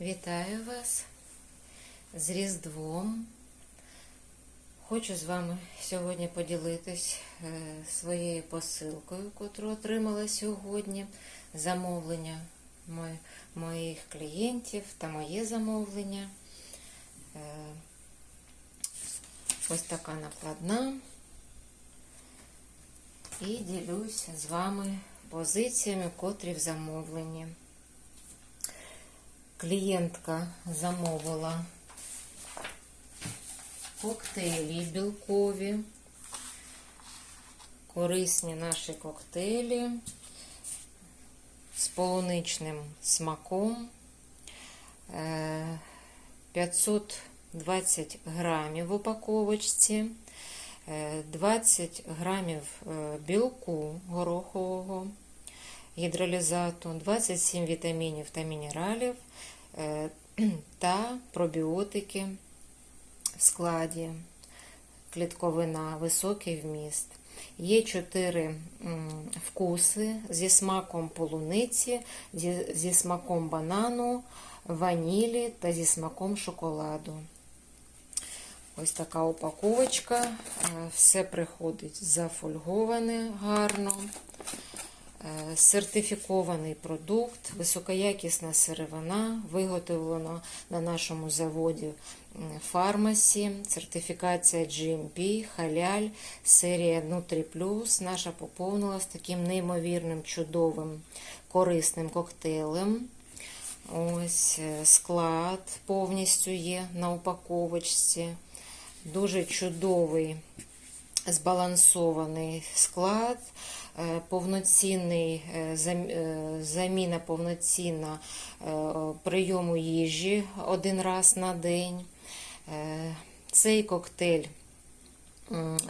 Вітаю вас з Різдвом. Хочу з вами сьогодні поділитись е, своєю посилкою, котру отримала сьогодні. Замовлення моїх клієнтів та моє замовлення. Е, Ось така накладна. І ділюсь з вами позиціями, котрі в замовленні. Клієнтка замовила коктейлі білкові, корисні наші коктейлі з полуничним смаком. Е, 520 грамів в упаковочці, е, 20 грамів е, білку горохового, гідролізату, 27 вітамінів та мінералів е, та пробіотики в складі, клітковина, високий вміст. Є чотири вкуси зі смаком полуниці, зі, смаком банану, ванілі та зі смаком шоколаду. Ось така упаковочка. Е, Все приходить зафольговане гарно. Е, Сертифікований продукт, високоякісна сировина, виготовлено на нашому заводі фармасі, сертифікація GMP, халяль, серія Nutri Plus наша поповнилась таким неймовірним, чудовим, корисним коктейлем. Ось е, склад повністю є на упаковочці. Дуже чудовий збалансований склад, повноцінний е, е, заміна повноцінна е, прийому їжі один раз на день. Е, Цей коктейль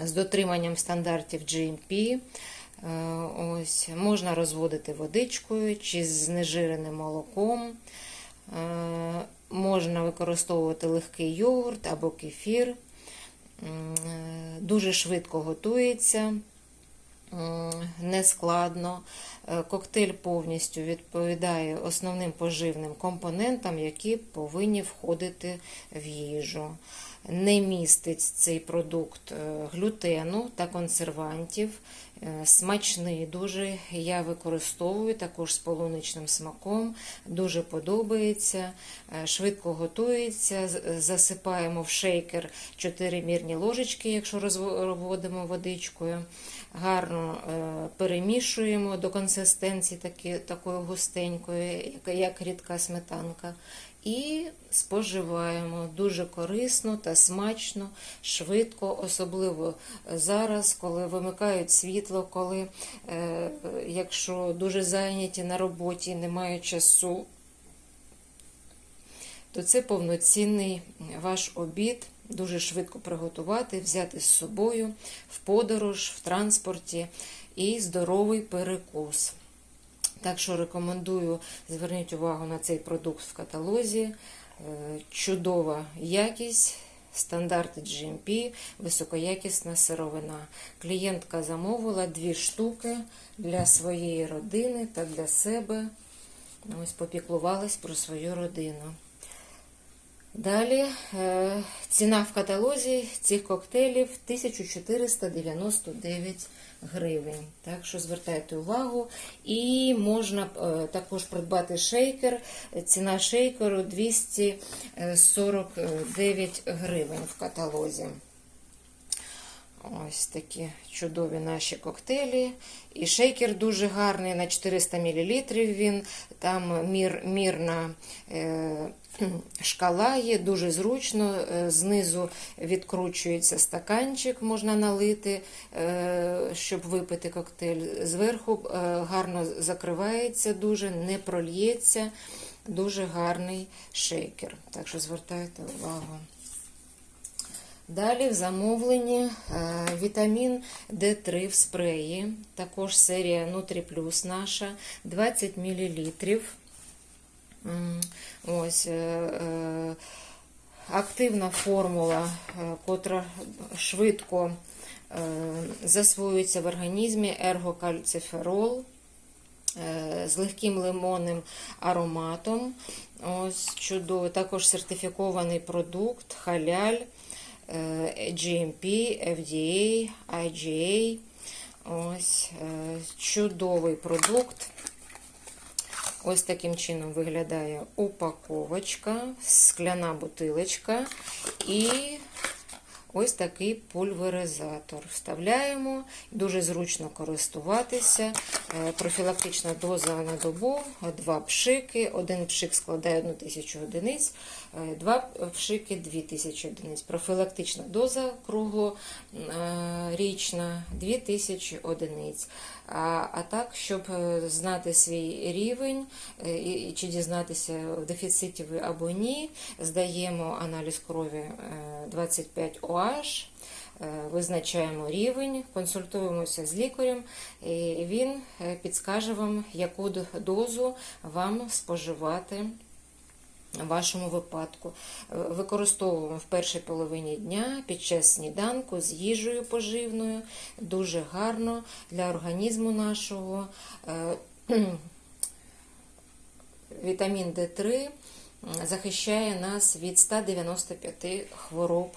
з дотриманням стандартів GMP. Е, Ось, можна розводити водичкою чи з знежиреним молоком. Е, Можна використовувати легкий йогурт або кефір. Е, Дуже швидко готується, нескладно. Е, Коктейль повністю відповідає основним поживним компонентам, які повинні входити в їжу. Не містить цей продукт е, глютену та консервантів. Е, Смачний дуже. Я використовую також з полуничним смаком. Дуже подобається. Е, Швидко готується. Засипаємо в шейкер 4 мірні ложечки, якщо розводимо водичкою. Гарно е, перемішуємо до консистенції таки, такої густенької, як, рідка сметанка. І споживаємо дуже корисно та смачно, швидко, особливо зараз, коли вимикають світло, коли, е, якщо дуже зайняті на роботі, немає часу, то це повноцінний ваш обід. Дуже швидко приготувати, взяти з собою в подорож, в транспорті і здоровий перекус. Так що рекомендую зверніть увагу на цей продукт в каталозі. Е, Чудова якість, стандарти GMP, високоякісна сировина. Клієнтка замовила дві штуки для своєї родини та для себе. Ось попіклувалась про свою родину. Далі е, ціна в каталозі цих коктейлів 1499 гривень. Так що звертайте увагу. І можна е, також придбати шейкер. Ціна шейкеру 249 гривень в каталозі. Ось такі чудові наші коктейлі. І шейкер дуже гарний на 400 мл. Він там мір, мірна е, шкала є, дуже зручно. Е, Знизу відкручується стаканчик, можна налити, е, щоб випити коктейль. Зверху е, гарно закривається, дуже не прольється. Дуже гарний шейкер. Так що звертайте увагу. Далі в замовленні вітамін D3 в спреї, також серія Nutri Plus наша, 20 мл. Ось е, е, активна формула, е, котра швидко засвоюється в організмі, ергокальциферол. З легким лимонним ароматом. Ось чудовий. Також сертифікований продукт, халяль, GMP, FDA, IGA. Ось чудовий продукт. Ось таким чином виглядає упаковочка, скляна бутилочка і ось такий пульверизатор. Вставляємо, дуже зручно користуватися. Е, Профілактична доза на добу, два пшики. Один пшик складає 1000 одиниць, е, два пшики 2000 одиниць. Профілактична доза круглорічна 2000 одиниць. А, а так, щоб е, знати свій рівень е, і, чи дізнатися, в дефіциті ви або ні, здаємо аналіз крові е, 25 OH, е, визначаємо рівень, консультуємося з лікарем, і він е, підскаже вам, яку дозу вам споживати. В вашому випадку Е, використовуємо в першій половині дня під час сніданку з їжею поживною. Дуже гарно для організму нашого. Е, Вітамін D3 захищає нас від 195 хвороб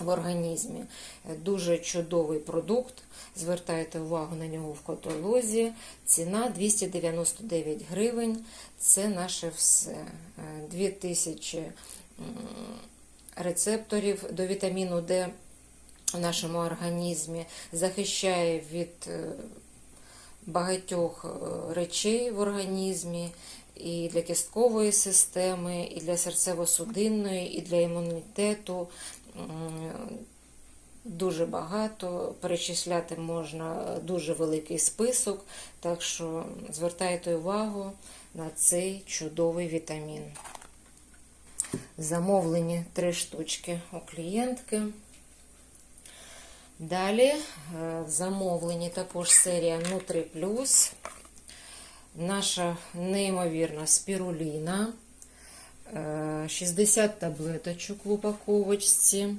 в організмі. Е, Дуже чудовий продукт. Звертайте увагу на нього в каталозі. Ціна 299 гривень. Це наше все. Е, 2000 рецепторів до вітаміну D в нашому організмі. Захищає від е, багатьох е, речей в організмі. І для кісткової системи, і для серцево-судинної, і для імунітету. Дуже багато, перечисляти можна дуже великий список, так що звертайте увагу на цей чудовий вітамін. Замовлені три штучки у клієнтки. Далі е, в замовленні також серія Nutri Plus. Наша неймовірна спіруліна. Е, 60 таблеточок в упаковочці.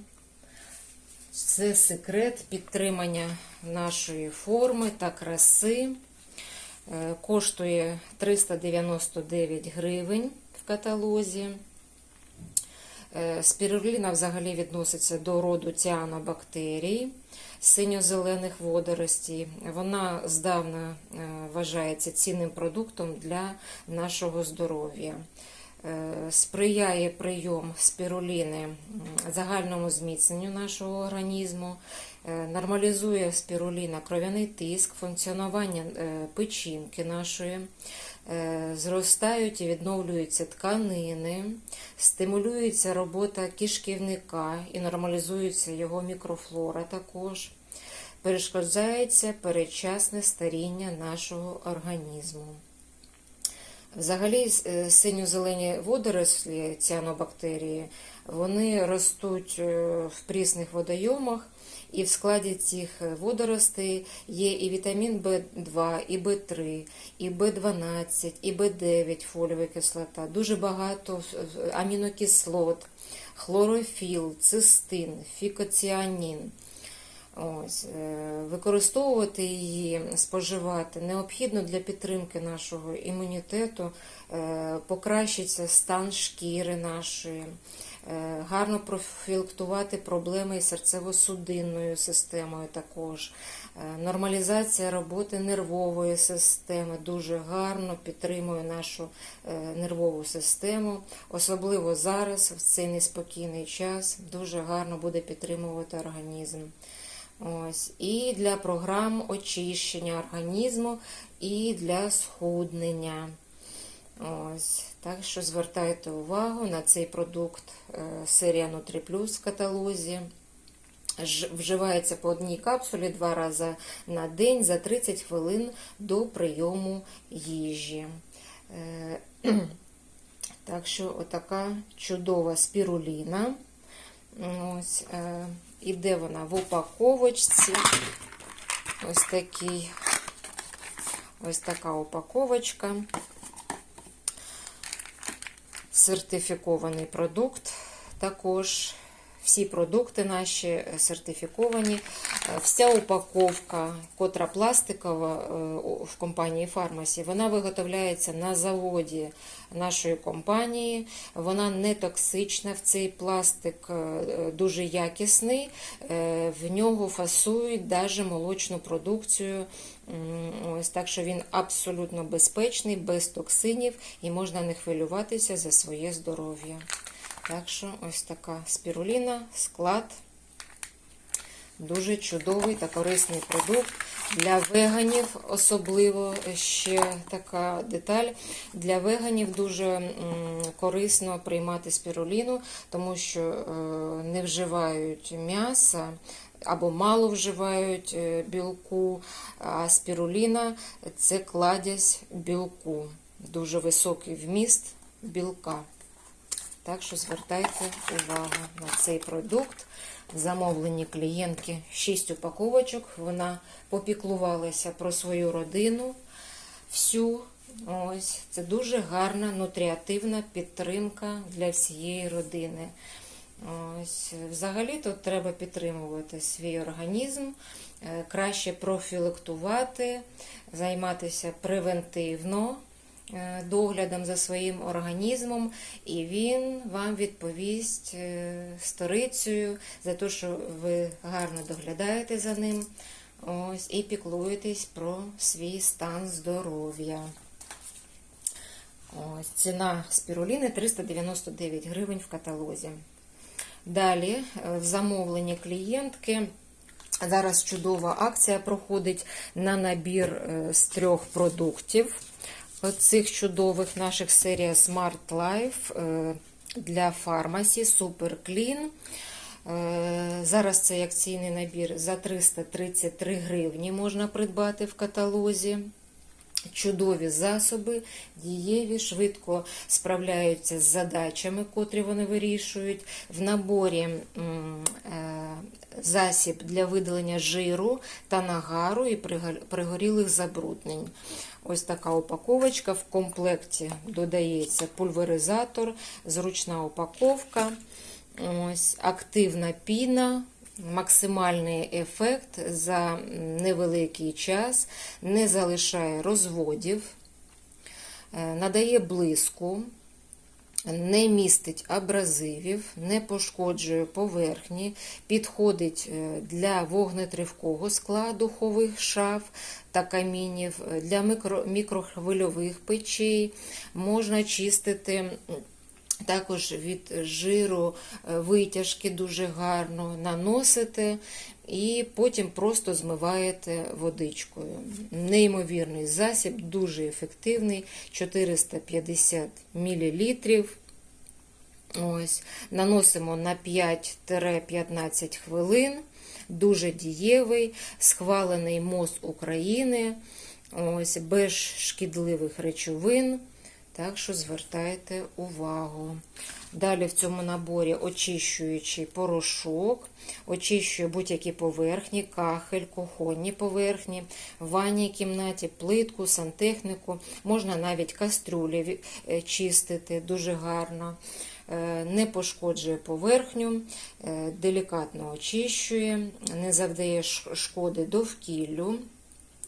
Це секрет підтримання нашої форми та краси. Е, Коштує 399 гривень в каталозі. Е, Спіруліна взагалі відноситься до роду ціанобактерій синьо-зелених водоростей. Вона здавна е, вважається цінним продуктом для нашого здоров'я. Е, Сприяє прийом спіруліни загальному зміцненню нашого організму, е, нормалізує спіруліна кров'яний тиск, функціонування е, печінки нашої, зростають і відновлюються тканини, стимулюється робота кишківника і нормалізується його мікрофлора також. Перешкоджається передчасне старіння нашого організму. Взагалі, е, синьо-зелені водорослі, ціанобактерії, вони ростуть е, в прісних водойомах, і в складі цих водоростей є і вітамін В2, і В3, і В12, і В9 фоліова кислота, дуже багато е, амінокислот, хлорофіл, цистин, фікоціанін. Ось, е, використовувати її, споживати необхідно для підтримки нашого імунітету, е, покращиться стан шкіри нашої, е, гарно профілактувати проблеми із серцево-судинною системою також. Нормалізація роботи нервової системи дуже гарно підтримує нашу нервову систему, особливо зараз, в цей неспокійний час, дуже гарно буде підтримувати організм. Ось. І для програм очищення організму, і для схуднення. Ось. Так що звертайте увагу на цей продукт е, серія Nutri Plus в каталозі. Вживається по одній капсулі два рази на день за 30 хвилин до прийому їжі. Е, Так що отака чудова спіруліна. Ось, е, іде вона в упаковочці. Ось такий, ось така упаковочка. Сертифікований продукт. Також всі продукти наші сертифіковані. Вся упаковка, котра пластикова е, в компанії Фармасі, вона виготовляється на заводі нашої компанії. Вона не токсична. В цей пластик е, дуже якісний. Е, В нього фасують навіть молочну продукцію. Ось так що він абсолютно безпечний, без токсинів і можна не хвилюватися за своє здоров'я. Так що ось така спіруліна, склад. Дуже чудовий та корисний продукт для веганів, особливо ще така деталь. Для веганів дуже корисно приймати спіруліну, тому що е, не вживають м'яса або мало вживають е, білку, а спіруліна це кладязь білку, дуже високий вміст білка. Так що звертайте увагу на цей продукт. Замовлені клієнтки 6 упаковочок. Вона попіклувалася про свою родину. Всю. Ось це дуже гарна нутріативна підтримка для всієї родини. Взагалі тут треба підтримувати свій організм, е, краще профілактувати, займатися превентивно доглядом за своїм організмом, і він вам відповість е, сторицею за те, що ви гарно доглядаєте за ним. Ось, і піклуєтесь про свій стан здоров'я. Ось, ціна спіруліни 399 гривень в каталозі. Далі, е, в замовленні клієнтки. Зараз чудова акція проходить на набір е, з трьох продуктів. Цих чудових наших серія Smart Life е, для фармасі Super Clean. Е, Зараз цей акційний набір за 333 гривні можна придбати в каталозі. Чудові засоби, дієві, швидко справляються з задачами, котрі вони вирішують. В наборі е, засіб для видалення жиру та нагару і пригорілих забруднень. Ось така упаковочка. В комплекті додається пульверизатор, зручна упаковка, ось, активна піна. Максимальний ефект за невеликий час, не залишає розводів, е, надає блиску, не містить абразивів, не пошкоджує поверхні, підходить е, для вогнетривкого скла духових шаф та камінів, е, для мікро, мікрохвильових печей, можна чистити. Також від жиру е, витяжки дуже гарно наносите і потім просто змиваєте водичкою. Неймовірний засіб, дуже ефективний, 450 мл. Ось, наносимо на 5-15 хвилин. Дуже дієвий, схвалений МОЗ України, ось, без шкідливих речовин. Так що звертайте увагу. Далі в цьому наборі очищуючий порошок, очищує будь-які поверхні, кахель, кухонні поверхні, в ванній кімнаті, плитку, сантехніку. Можна навіть кастрюлі е, чистити дуже гарно. Е, Не пошкоджує поверхню, е, делікатно очищує, не завдає шкоди довкіллю.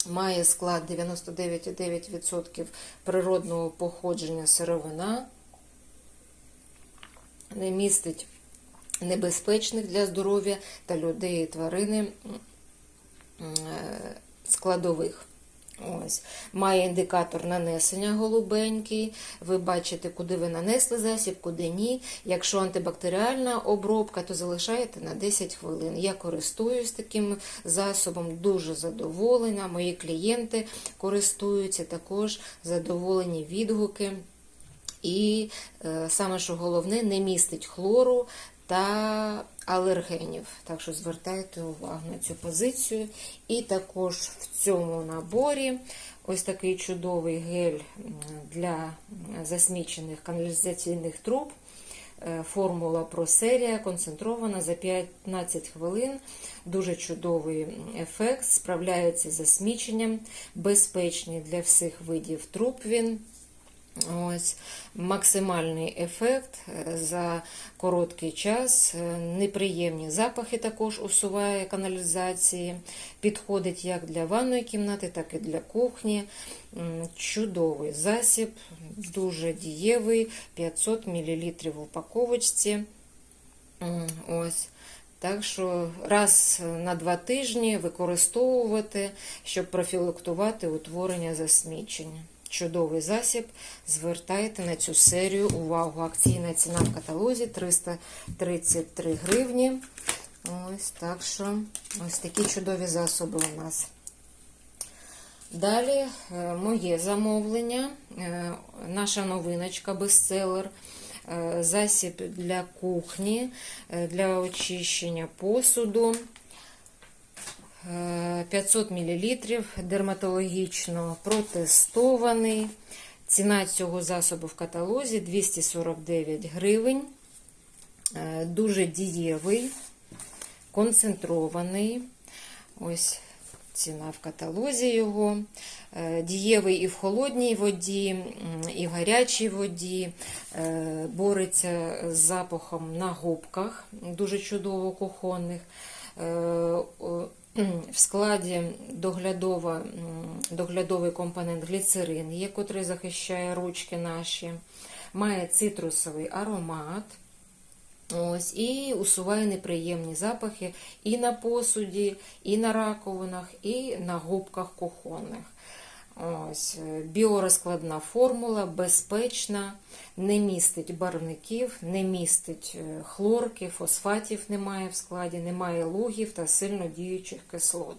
Має склад 99,9% природного походження сировина, не містить небезпечних для здоров'я та людей і тварини е, складових. Ось. Має індикатор нанесення голубенький. Ви бачите, куди ви нанесли засіб, куди ні. Якщо антибактеріальна обробка, то залишаєте на 10 хвилин. Я користуюсь таким засобом, дуже задоволена. Мої клієнти користуються також задоволені відгуки. І е, саме що головне, не містить хлору та алергенів. Так що звертайте увагу на цю позицію. І також в цьому наборі ось такий чудовий гель для засмічених каналізаційних труб. Е, Формула ProSeria концентрована за 15 хвилин. Дуже чудовий ефект, справляється з засміченням, безпечний для всіх видів труб він. Ось максимальний ефект е, за короткий час. Е, Неприємні запахи також усуває каналізації. Підходить як для ванної кімнати, так і для кухні. Чудовий засіб, дуже дієвий, 500 мл в упаковочці. Ось. Так що раз на два тижні використовувати, щоб профілактувати утворення засмічення. Чудовий засіб. Звертайте на цю серію увагу. Акційна ціна в каталозі 333 гривні. Ось так що ось такі чудові засоби у нас. Далі е, моє замовлення, е, наша новиночка бестселер. Е, Засіб для кухні, для очищення посуду. Е, 500 мл, дерматологічно протестований. Ціна цього засобу в каталозі 249 гривень. Е, Дуже дієвий, концентрований. Ось ціна в каталозі його. Е, Дієвий і в холодній воді, і в гарячій воді. Е, Бореться з запахом на губках, дуже чудово кухонних. В складі доглядова, доглядовий компонент гліцерин є, котрий захищає ручки наші. Має цитрусовий аромат. Ось, і усуває неприємні запахи і на посуді, і на раковинах, і на губках кухонних. Ось, е, біорозкладна формула, безпечна, не містить барвників, не містить е, хлорки, фосфатів немає в складі, немає лугів та сильно діючих кислот.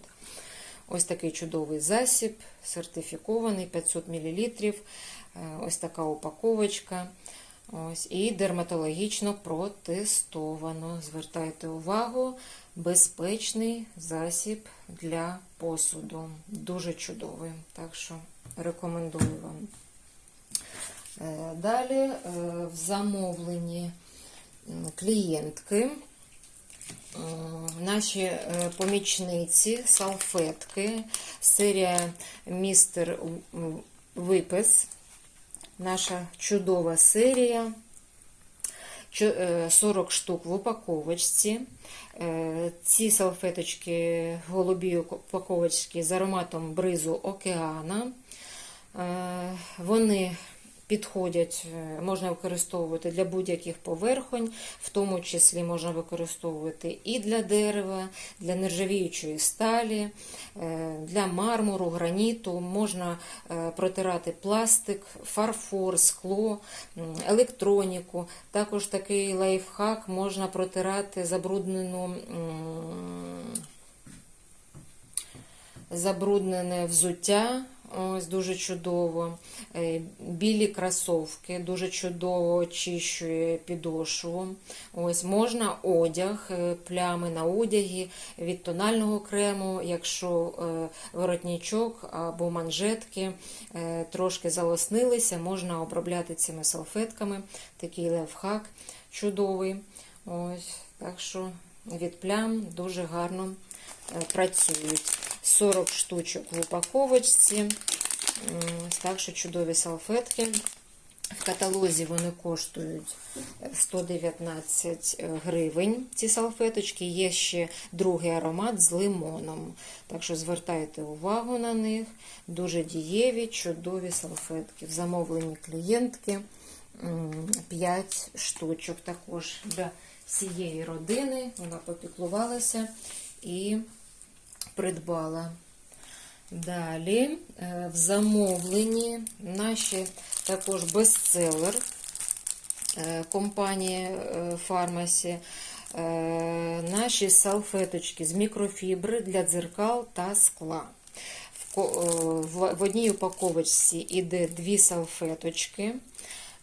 Ось такий чудовий засіб, сертифікований 500 мл. Ось така упаковочка. Ось, і дерматологічно протестовано. Звертайте увагу, безпечний засіб для посуду. Дуже чудовий. Так що рекомендую вам. Е, Далі е, в замовленні клієнтки. Наші е, помічниці, салфетки, серія Містер Випис. Наша чудова серія. Чо- е, 40 штук в упаковочці. Е, Ці салфеточки голубі упаковочки з ароматом бризу океана. Е, Вони підходять, е, можна використовувати для будь-яких поверхонь, в тому числі можна використовувати і для дерева, для нержавіючої сталі, е, для мармуру, граніту, можна е, протирати пластик, фарфор, скло, електроніку. Також такий лайфхак можна протирати забруднену. Забруднене взуття, ось дуже чудово. Е, Білі кросовки, дуже чудово очищує підошву. Ось можна одяг, е, плями на одягі від тонального крему, якщо е, воротничок або манжетки трошки залоснилися, можна обробляти цими салфетками. Такий лайфхак чудовий. Ось, так що від плям дуже гарно працюють. 40 штучок в упаковочці. Так що чудові салфетки. В каталозі вони коштують 119 гривень. Ці салфеточки. Є ще другий аромат з лимоном. Так що звертайте увагу на них. Дуже дієві, чудові салфетки. В замовленні клієнтки 5 штучок також для всієї родини. Вона попіклувалася і придбала. Далі е, в замовленні наші також бестселер е, компанії Фармасі. Наші салфеточки з мікрофібри для дзеркал та скла. В е, одній упаковочці іде дві салфеточки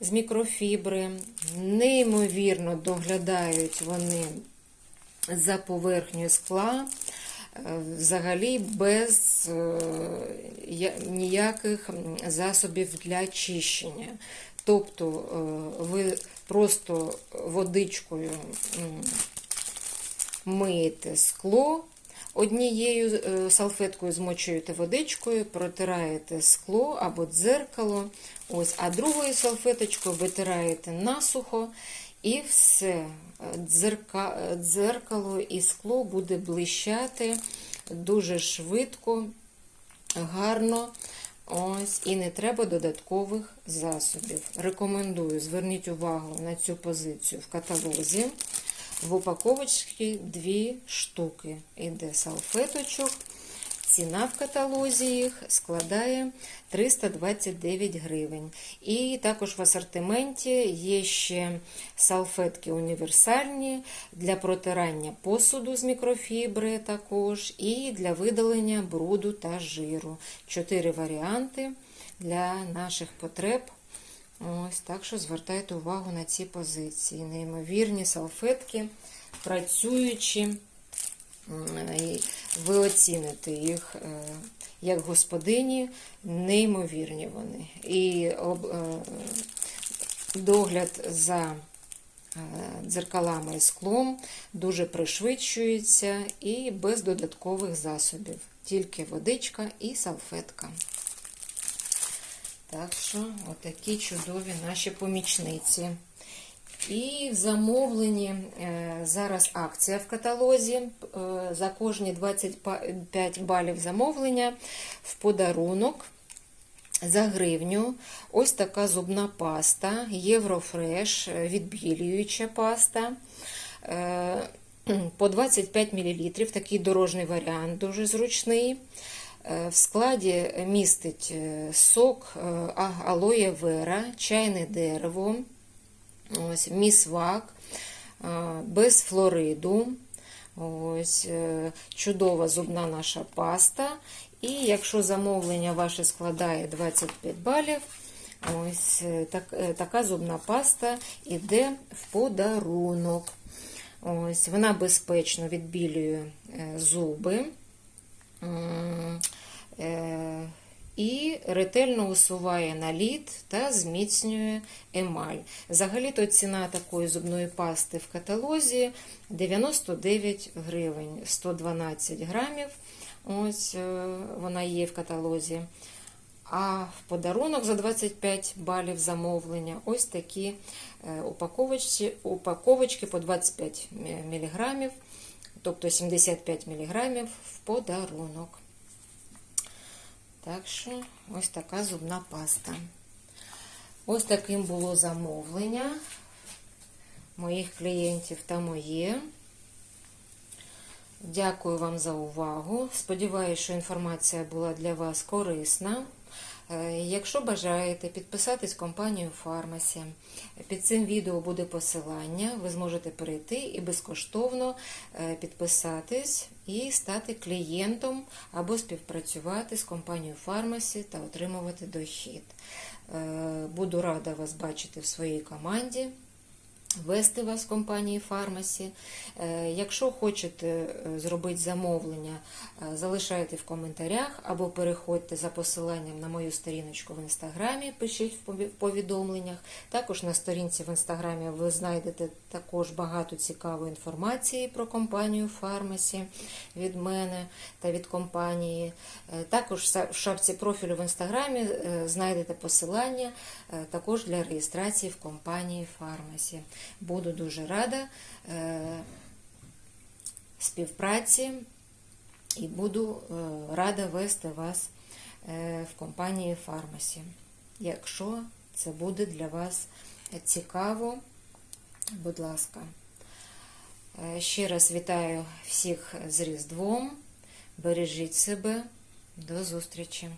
з мікрофібри. Неймовірно доглядають вони за поверхнею скла. Взагалі без е, ніяких засобів для очищення. Тобто е, ви просто водичкою миєте скло, Однією е, салфеткою змочуєте водичкою, протираєте скло або дзеркало. Ось, а другою салфеточкою витираєте насухо і все. Дзерка, дзеркало і скло буде блищати дуже швидко, гарно. Ось, і не треба додаткових засобів. Рекомендую, зверніть увагу на цю позицію в каталозі. В упаковочці дві штуки. Іде салфеточок. Ціна в каталозі їх складає 329 гривень. І також в асортименті є ще салфетки універсальні для протирання посуду з мікрофібри також, і для видалення бруду та жиру. Чотири варіанти для наших потреб. Ось так що звертайте увагу на ці позиції. Неймовірні салфетки, працюючі. І ви оціните їх е, як господині, неймовірні вони. І е, догляд за е, дзеркалами і склом дуже пришвидшується і без додаткових засобів. Тільки водичка і салфетка. Так що, отакі чудові наші помічниці. І в замовленні е, зараз акція в каталозі. Е, За кожні 25 балів замовлення в подарунок за гривню. Ось така зубна паста, Єврофреш, е, відбілююча паста. По 25 мл, такий дорожній варіант, дуже зручний. В складі містить сок алоє вера, чайне дерево, ось, місвак, е, без флориду. Ось, е, чудова зубна наша паста. І якщо замовлення ваше складає 25 балів, ось е, так, така зубна паста йде в подарунок. Ось, вона безпечно відбілює зуби. І ретельно усуває наліт та зміцнює емаль. Взагалі-то ціна такої зубної пасти в каталозі 99 гривень, 112 грамів. Ось е, вона є в каталозі. А в подарунок за 25 балів замовлення ось такі е, упаковочки, упаковочки по 25 мг, тобто 75 мг в подарунок. Так що ось така зубна паста. Ось таким було замовлення моїх клієнтів та моє. Дякую вам за увагу. Сподіваюся, що інформація була для вас корисна. Е, Якщо бажаєте підписатись компанією Фармасі, під цим відео буде посилання. Ви зможете перейти і безкоштовно е, підписатись і стати клієнтом або співпрацювати з компанією Фармасі та отримувати дохід. Е, Буду рада вас бачити в своїй команді. Вести вас в компанії Фармасі. Е, Якщо хочете е, зробити замовлення, е, залишайте в коментарях або переходьте за посиланням на мою сторіночку в інстаграмі, пишіть в повідомленнях. Також на сторінці в інстаграмі ви знайдете також багато цікавої інформації про компанію Фармасі від мене та від компанії. Також в шапці профілю в інстаграмі знайдете посилання також для реєстрації в компанії Фармасі. Буду дуже рада е, співпраці і буду е, рада вести вас е, в компанії Фармасі. Якщо це буде для вас цікаво, будь ласка. Ще раз вітаю всіх з Різдвом. Бережіть себе. До зустрічі!